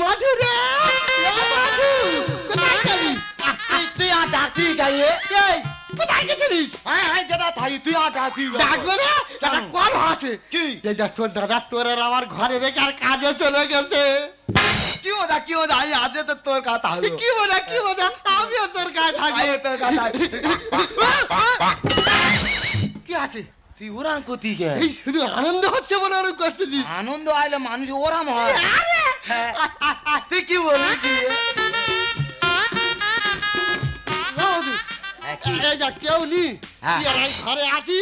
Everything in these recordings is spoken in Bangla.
মধু রে মধু কোথায় গেলি? তুই- তুই আর ডাকতি গাইয়ে এই কোথায় গেছিলিস হ্যাঁ হ্যাঁ যেটা থাকি তুই আর ডাকতি ডাকবে না? একটা কল আছে। কি? এই তোর দাদা তোর আর আমার ঘরে রেখে আর কাজে চলে গেছে। কি মজা কি মজা আমি আজ তো তোর কথা কি মজা কি মজা? আমিও তোর থাকব তোর কথা কি আছে তুই ওরাম কতি গে এই শুধু আনন্দ হচ্ছে বলে ওরকম করতেছিস আনন্দ আইলে মানুষ ওরাম হয়। আরে হ্যাঁ। তুই কি বললি? কি মধু, কি? এই যা কেউ নি। তুই আর আমি ঘরে আছি।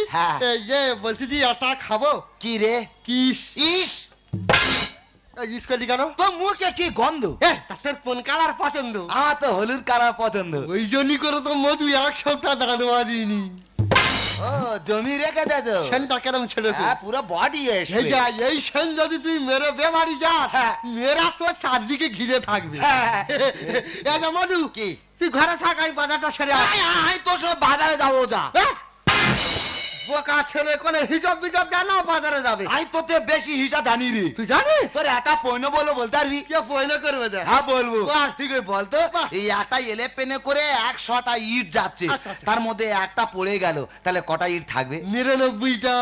যে বলছি যে একটা খাব। কি রে? কিস ইস? ইস করলি কেন? তোর মুখে কি গন্ধ? কোন কালার পছন্দ? আমার তো হলুদ কালার পছন্দ। ওই জন্যই করে তো মধু এক সপ্তাহ দাঁড় দিইনি ও জমি রেখে দেছ সেনটা কেরম ছেড়ে হ্যাঁ পুরো বডি এই এসে যা এই সেন যদি তুই মেরে বেমারি যা হ্যাঁ। মেয়েরা তোর চারদিকে ঘিরে থাকবে হ্যাঁ। মধু কি? তুই ঘরে থাক আমি বাজারটা সেরে। আমি তোর সব বাজারে যাব যা! বোকা ছেলে কোনে হিসাব বিজাব জানো বাজারে যাবে? আমি তোতে বেশি হিসাব জানি রে। তুই জানিস? তোর একটা পয়নো বলো বলতে পারবি? কে পয়না করবে দেখ। হ্যাঁ বলব। ঠিক বলতো। এই একটা এলে পেনে করে একশোটা ইট যাচ্ছে। আচ্ছা, আচ্ছা। তার মধ্যে একটা পড়ে গেল। তাহলে কটা ইট থাকবে? নিরানব্বইটা।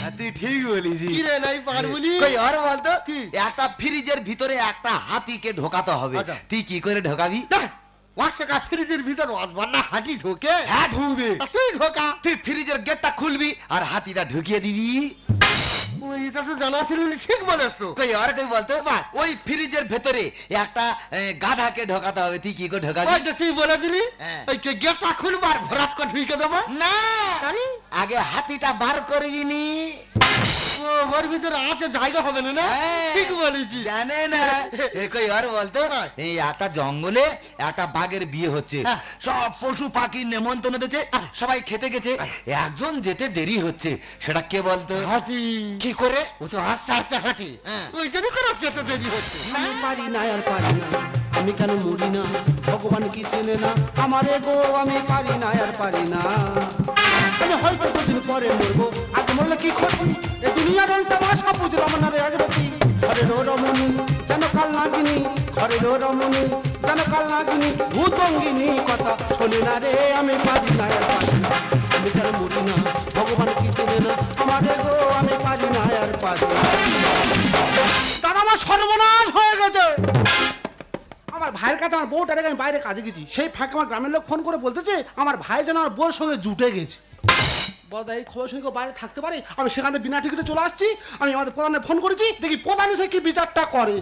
হ্যাঁ, তুই ঠিক বলিস। কি রে নাই পারবুনি কই আর বলতো? একটা ফ্রিজের ভিতরে একটা হাতিকে ঢোকাতে হবে। আচ্ছা। তুই কি করে ঢোকাবি? টাকা ফ্রিজের ভিতর অদবান্না হাঁটি ঢোকে। হ্যাঁ ঢুকবে। তুই ঢোকা। তুই ফ্রিজের গেটটা খুলবি আর হাতিটা ঢুকিয়ে দিবি। এটা তো জানা ছিল ঠিক বলেছ। তো কই আর কই বলতো ওই ফ্রিজের ভেতরে একটা গাধাকে ঢোকাতে হবে তুই কি করে ঢোকাবি? ওই তুই বলে দিলি হ্যাঁ। ওই কে গেটটা খুলবো আর ভরাট করে ঢুকে দেবো? না? আগে হাতিটা বার করে দিনি ওর ভিতরে আছে জায়গা হবে না না হ্যাঁ। ঠিক বলেছি জানে না এ আর বলতো হ্যাঁ। এই একটা জঙ্গলে একটা বাঘের বিয়ে হচ্ছে হ্যাঁ। সব পশু পাখি নেমন্তন্ন দিয়েছে সবাই খেতে গেছে একজন যেতে দেরি হচ্ছে সেটা কে বলতো হাঁটি কি করে ও তো আস্তে আস্তে হাঁটি হ্যাঁ। ওই জন্য করে যেতে দেরি হচ্ছে পারি না আর পারি না আমি কেন মরি না? ভগবান কি চেনে না? আমারে গো, আমি পারি না আর পারি না। আমি হয়তো দুদিন পরে মরবো? আগে মরলে কি ক্ষতি? এ দুনিয়ার রংটা ভাষা বুঝলাম না রে আগরতি ঘরে রো রমণী, যেন কাল নাগিনী। ঘরে রো রমণী, যেন কাল নাগিনী। ভূতঙ্গিনী কথা শোনে না রে, আমি পারি না আর পারি না। আমি কেন মরি না? ভগবান কি চেনে না? আমারে গো, আমি পারি না আর পারি না। দাদা আমার সর্বনাশ হয়ে গেছে। আমার ভাইয়ের কাছে আমার বউটা রেখে আমি বাইরে কাজে গেছি। সেই ফাঁকে আমার গ্রামের লোক ফোন করে বলতেছে আমার ভাই যেন আমার বউর সঙ্গে জুটে গেছে। বড়দা এই খবর শুনে কেউ বাইরে থাকতে পারে? আমি সেখান থেকে বিনা টিকিটে চলে আসছি আমি আমাদের প্রধানে ফোন করেছি দেখি প্রধান এসে কি বিচারটা করে।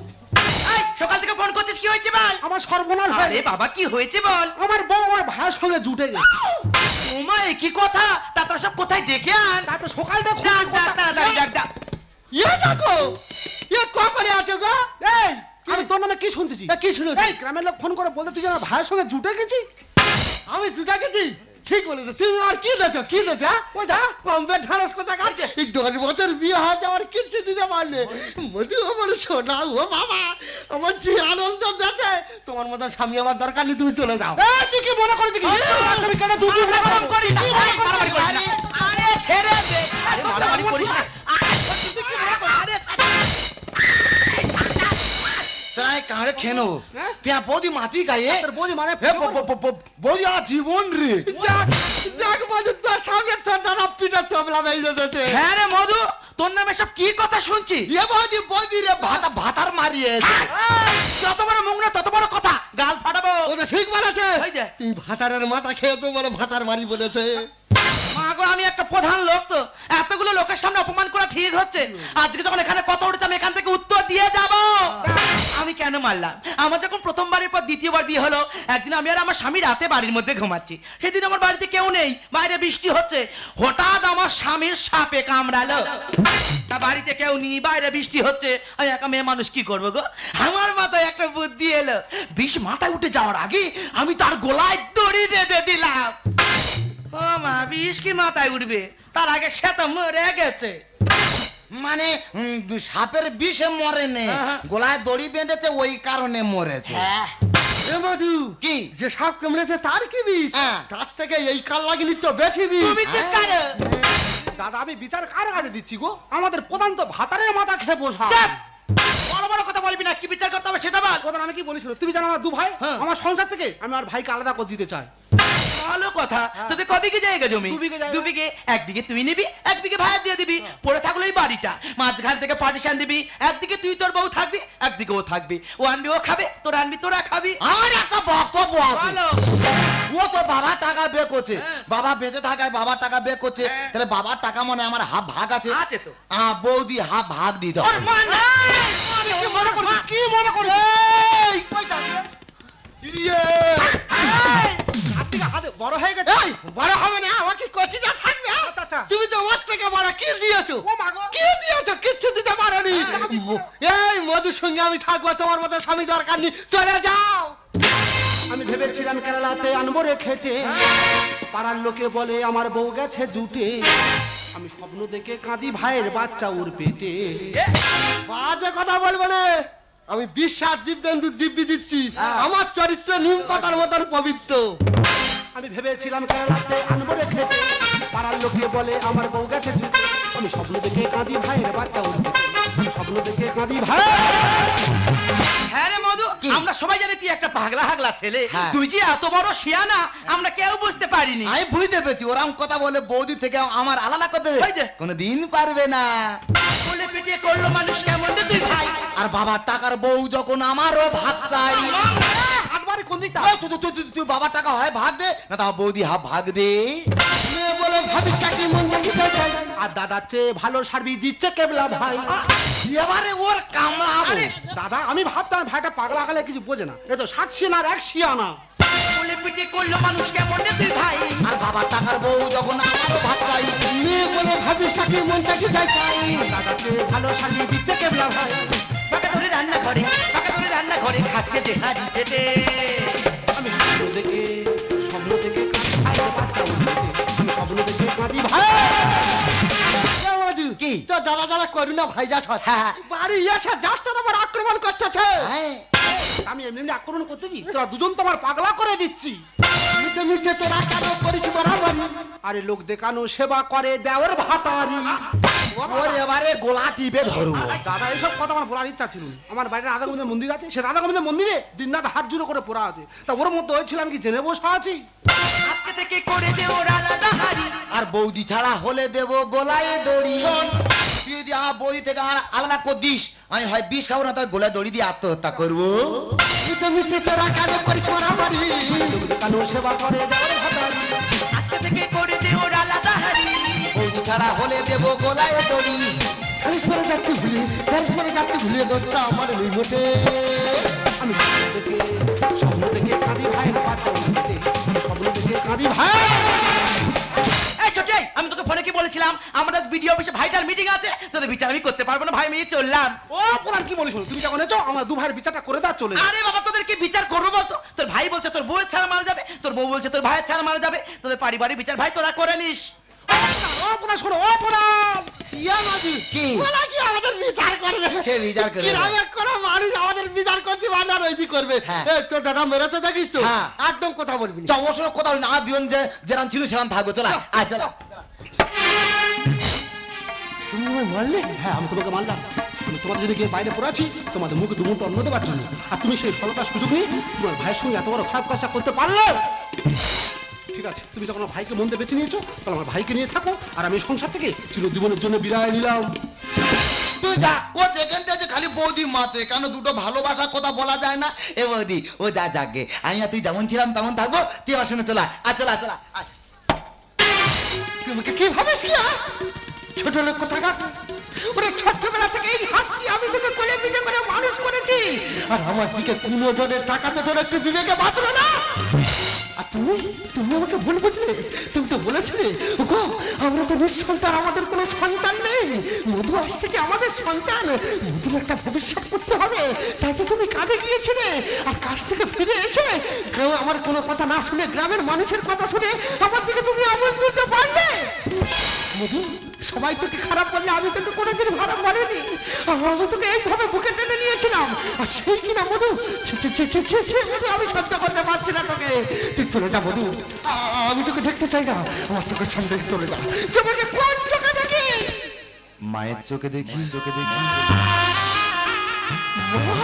সকাল থেকে ফোন করছিস কি হয়েছে বল? আমার সর্বনাশ আরে বাবা কি হয়েছে বল? আমার বউ আমার ভাইয়ের সঙ্গে জুটে গেছে। ওমা কি কথা? তারা সব কোথায় ডেকে আন। তাতে সকালটা খুব ডাক ডাক তাড়াতাড়ি ডাক ডাক ইয়ে দেখো ইয়ে কখন নামে কি শুনতেছি কি? এই গ্রামের লোক ফোন করে বলতে তুই আমার ভাইয়ের সঙ্গে জুটে গেছি আমি দুটা গেছি? ঠিক বলেছ। তুমি আর কি দেছো কি দেছো ওই যা কমবে ঢাড়স কথা কাটছে এই দশ বছর বিয়ে হয়েছে আমার কিচ্ছু দিতে পারলে মধু আমার সোনা ও বাবা আমার যে আনন্দ দেখে তোমার মতো স্বামী আমার দরকার নেই তুমি চলে যাও। এই তুই কি মনে করে দেখি আমি কেন দুটি খেনো হ্যাঁ? বৌদি মাটি গায়ে? তোর বৌদি মানে বৌদি আমার জীবন রে। দেখ মধু তোর সামনে তোর দাদা পিঠা তবলা বেজে দিতে হ্যাঁ রে মধু তোর নামে সব কি কথা শুনছি? এ বৌদি বৌদি রে ভাতা। ভাতার মারিয়েছে। এই, যত বড় মুখ না তত বড় কথা। গাল ফাটাবো। ও ঠিক বলেছে। তুই ভাতারের মাথা খেয়ে তো বলে ভাতার মারি বলেছে। আমি হঠাৎ আমার স্বামীর সাপে কামড়ালো। তা বাড়িতে কেউ নেই, বাইরে বৃষ্টি হচ্ছে। আমি একা মেয়ে মানুষ কি করব গো? আমার মাথায় একটা বুদ্ধি এলো। বিষ মাথায় উঠে যাওয়ার আগে আমি তার গোলায় দড়ি বেঁধে দিলাম। ও মা বিষ কি মাথায় উঠবে? তার আগে সে তো মরে গেছে। মানে সাপের বিষে মরে নে হ্যাঁ। গোলায় দড়ি বেঁধেছে ওই কারণে মরেছে। হ্যাঁ। মধু কি? যে সাপ কামড়েছে তার কি বিষ? হ্যাঁ। তার থেকে এই কাল লাগিনি তো বেশি বিষ। তুমি চুপ করো। দাদা আমি বিচার কার কাছে দিচ্ছি গো? আমাদের প্রধান তো ভাতারের মাথা খেয়ে বসা! বড় কথা বলবি না কি বিচার করতে হবে সেটা বল। প্রধান আমি কি বলেছিল? তুমি জানো আমার দু ভাই হ্যাঁ। আমার সংসার থেকে আমি আমার ভাইকে আলাদা করে দিতে চাই। ভালো কথা। তোদের কবিকে জায়গা জমি? দু বিঘে জায়গা। দু বিঘে এক বিঘে তুই নিবি এক বিঘে ভাই দিয়ে দিবি। পড়ে থাকল এই বাড়িটা। মাঝখান থেকে পার্টিশন দিবি। একদিকে তুই তোর বউ থাকবি একদিকে ও থাকবি। ও আনবি ও খাবে তোর আনবি তোরা খাবি। আমার একটা বক্তব্য আছে। বলো। ও তো বাবার টাকা বের করছে। হ্যাঁ। বাবা বেঁচে থাকায় বাবার টাকা বের করছে। হ্যাঁ। তাহলে বাবার টাকা মনে হয় আমার হাফ ভাগ আছে। আছে তো। আ, বৌদি হাফ ভাগ দিতে ওর হবে মা। কি মনে করছিস কি মনে করছিস এই! ইয়ে! হাত থেকে হাতে বড় হয়ে গেছে। এই, বড় হবে না আমাকে কচিটা থাকবে হ্যাঁ? আচ্ছা, আচ্ছা। তুমি তো ওর থেকে বড় কি দিয়েছ। ও মা গো। কি দিয়েছ কিচ্ছু দিতে পারোনি। এই মধুর সঙ্গে আমি থাকব তোমার মতো স্বামী দরকার নেই। চলে যাও। আমি ভেবেছিলাম কেরালাতে আনব রে খেটে। পাড়ার লোকে বলে আমার বউ গেছে জুটে। আমি স্বপ্ন দেখে কাঁদি ভাইয়ের বাচ্চা ওর পেটে। বাজে কথা বলব না। আমি বিশ্বাস দিব্যেন্দু দিব্যি দিচ্ছি। আমার চরিত্র নিম কথার মতন পবিত্র। আমি ভেবেছিলাম কেরালাতে আনব রে খেটে পাড়ার লোকে বলে আমার বউ গেছে আমি স্বপ্ন দেখে কাঁদি ভাইয়ের বাচ্চা ওর পেটে। আমি স্বপ্ন দেখে কাঁদি ভাই পাগলা হাগলা ছেলে হ্যাঁ। তুই যে এত বড় শিয়ানা আমরা কেউ বুঝতে পারিনি। আমি বুঝতে পেরেছি ওরাম কথা বলে বৌদি থেকে আমার আলাদা করতে ওই যে। কোনদিন পারবে না। বলে পিটিয়ে করল মানুষ কেমন রে তুই ভাই? আর বাবার টাকার বউ যখন আমারও ভাগ চাই। হাতবারে কোন দিকটা তুই- বাবার টাকা হয় ভাগ দে। না তা বৌদি হাফ ভাগ দে। ভাবিস চাকরি মন দিতে চাই। আর দাদার চেয়ে ভালো সার্ভিস দিচ্ছে কেবলা ভাই। এবারে ওর কামড়াবো। আরে দাদা আমি ভাবতাম ভাইটা পাগলা গেলে কিছু বোঝে না। এ তো সাত সিনার এক শিয়ানা বলে পিটিয়ে করল মানুষ কেমন তুই ভাই। আর বাবার টাকার বউ যখন আমারও ভাগ চাই। মেয়ে বলে ভাবিস চাকরি মন দিতে চাই। দাদার চেয়ে ভালো সার্ভিস দিচ্ছে কেবলা ভাই। ধরে রান্না করে ধরে রান্না করে খাচ্ছে যে হাড়ি কি? তো দাদা দাদা করি না ভাই যাস হ্যাঁ। বাড়ি এসে যাস আবার আক্রমণ করতেছে। হ্যাঁ। আমি এমনি এমনি আক্রমণ করতেছি তোরা দুজন তো আমার পাগলা করে দিচ্ছি। নিচে নিচে তোরা কেন করিস বরাবর আরে লোক দেখানো সেবা করে দেওয়ার ভাতারি। ওর এবারে গোলা টিপে ধরবো দাদা এইসব কথা আমার বলার ইচ্ছা ছিল না। আমার বাড়ির রাধা গোবিন্দের মন্দির আছে সে রাধা গোবিন্দের মন্দিরে দিনরাত হাত জুড়ে করে পড়া আছে। তা ওর মধ্যে হয়েছিলাম কি জেনে বসা আছি? আজকে থেকে করে দে ওর আলাদা আর বৌদি ছাড়া হলে দেব গোলায় দড়ি। তুই যদি আমার বৌদি থেকে আমার আলাদা করে দিস আমি হয় বিষ খাব না তার গোলায় দড়ি দিয়ে আত্মহত্যা করব। তোরা কেন করিস সেবা করে আজকে থেকে করে দে ওর আলাদা হাড়ি বৌদি ছাড়া হলে দেব গোলায় দড়ি। করে যাচ্ছি ভুলিয়ে করে যাচ্ছি ভুলিয়ে দোষটা আমার নিমটে আমি স্বপ্ন দেখে স্বপ্ন দেখে কাঁদি ভাইয়ের বাচ্চা স্বপ্ন দেখে কাঁদি ভাই। আমি তোকে ফোনে কি বলেছিলাম? আমাদের বিডিও অফিসে ভাইটার মিটিং আছে তোদের বিচার আমি করতে পারব না ভাই মেয়ে চললাম। ও কোরআন কি বলিস তুমি যখন এসো আমার দু ভাইয়ের বিচারটা করে দাও চলে। আরে বাবা তোদের কি বিচার করব বলতো? তোর ভাই বলছে তোর বউয়ের ছাড়া মারা যাবে তোর বউ বলছে তোর ভাইয়ের ছাড়া মারা যাবে তোদের পারিবারিক বিচার ভাই তোরা করে নিস। পোনা শোনো ও পোনা ইয়া মাঝি কি? ওরা কি আমাদের বিচার করবে? কে বিচার করবে? গ্রামের কোনো মানুষ আমাদের বিচার করতে বাধা রয়েছে করবে। হ্যাঁ। তোর দাদা মেরেছে দেখিস তো? হ্যাঁ। একদম কথা বলবি না। অবশ্যই কোথাও না। দিন যে যেরাম ছিল সেরাম থাকব। চলা আয় চলা। তুমি আমায় মারলে? হ্যাঁ আমি তোমাকে আমি তোমাদের যদি বাইরে পড়াচ্ছি তোমাদের মুখে দুমুট অন্ন দেবার জন্য। আর তুমি সেই ফলতার সুযোগ নিয়ে তোমার ভাইয়ের সঙ্গে এত বড় খারাপ কাজটা করতে পারলে? ঠিক আছে। তুমি যখন আমার ভাইকে মন্দে বেছে নিয়েছো তাহলে আমার ভাইকে নিয়ে থাকো আর আমি সংসার থেকে চিরজীবনের জন্য বিদায় নিলাম। তুই যা ও যেখান থেকে খালি বৌদি মাতে কেন দুটো ভালোবাসার কথা বলা যায় না? এ বৌদি ও যা যাকে। আমি আর তুই যেমন ছিলাম তেমন থাকব তুই আমার সঙ্গে চলা আর চলা চলা। তুই আমাকে কি ভাবিস কি? ছোট লোক কোথাকা ওরে ছোট্টবেলা থেকে এই হাতটি আমি তোকে কোলে পিঠে করে মানুষ করেছি। আর আমার দিকে কোনো জনের টাকাতে তোর একটু বিবেকে বাঁধলো না? তুমি তুমি আমাকে ভুল বুঝলে? তুমি তো বলেছিলে গো আমরা তো নিঃসন্তান, আমাদের কোনো সন্তান নেই। মধু আজ থেকে আমাদের সন্তান। মধুর একটা ভবিষ্যৎ করতে হবে। তাই তো তুমি কাঁদে গিয়েছিলে। আর কাছ থেকে ফিরে এসে কেউ আমার কোনো কথা না শুনে গ্রামের মানুষের কথা শুনে আমার দিকে তুমি আমল তুলতে পারলে? মধু সবাই তোকে খারাপ বলে আমি তোকে কোনোদিন খারাপ বলিনি। আমি তোকে এইভাবে বুকে টেনে নিয়েছিলাম। আর সেই কিনা মধু মধু আমি সহ্য করতে পারছি না তোকে। তুই চলে যা মধু। আমি তোকে দেখতে চাই না। আমার চোখের সামনে চলে যা। তোমাকে কোন চোখে দেখি? মায়ের চোখে দেখি। চোখে দেখি। মা,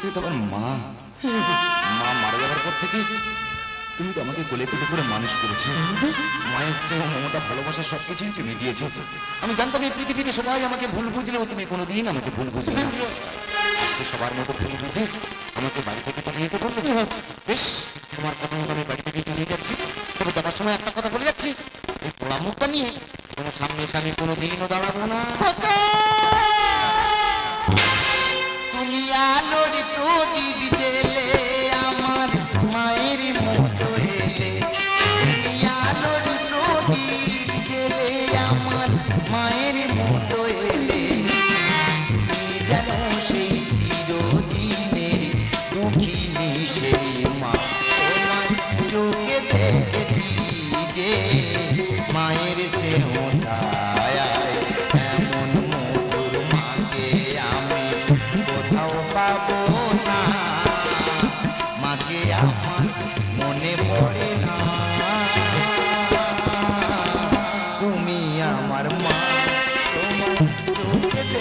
তুই তো মা। মা মারা যাওয়ার পর থেকে তুমি তো আমাকে কোলে পিঠে করে মানুষ করেছ। মায়ের স্নেহ, মমতা, ভালোবাসা সবকিছুই তুমি দিয়েছ। আমি জানতাম এই পৃথিবীতে সবাই আমাকে ভুল বুঝলেও তুমি কোনোদিন আমাকে ভুল বুঝলে সবার মতো ভুল বুঝে আমাকে বাড়ি থেকে চলে যেতে বললে বেশ, তোমার কথা মতো আমি বাড়ি থেকে চলে যাচ্ছি। তবে যাবার সময় একটা কথা বলে যাচ্ছি। এই পোড়া মুখটা নিয়ে কোনো সামনে আমি কোনোদিনও দাঁড়াবো না।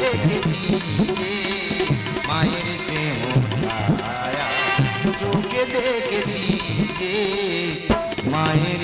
দেখেছি মায়ের স্নেহ ছায়া। চোখে দেখেছি মায়ের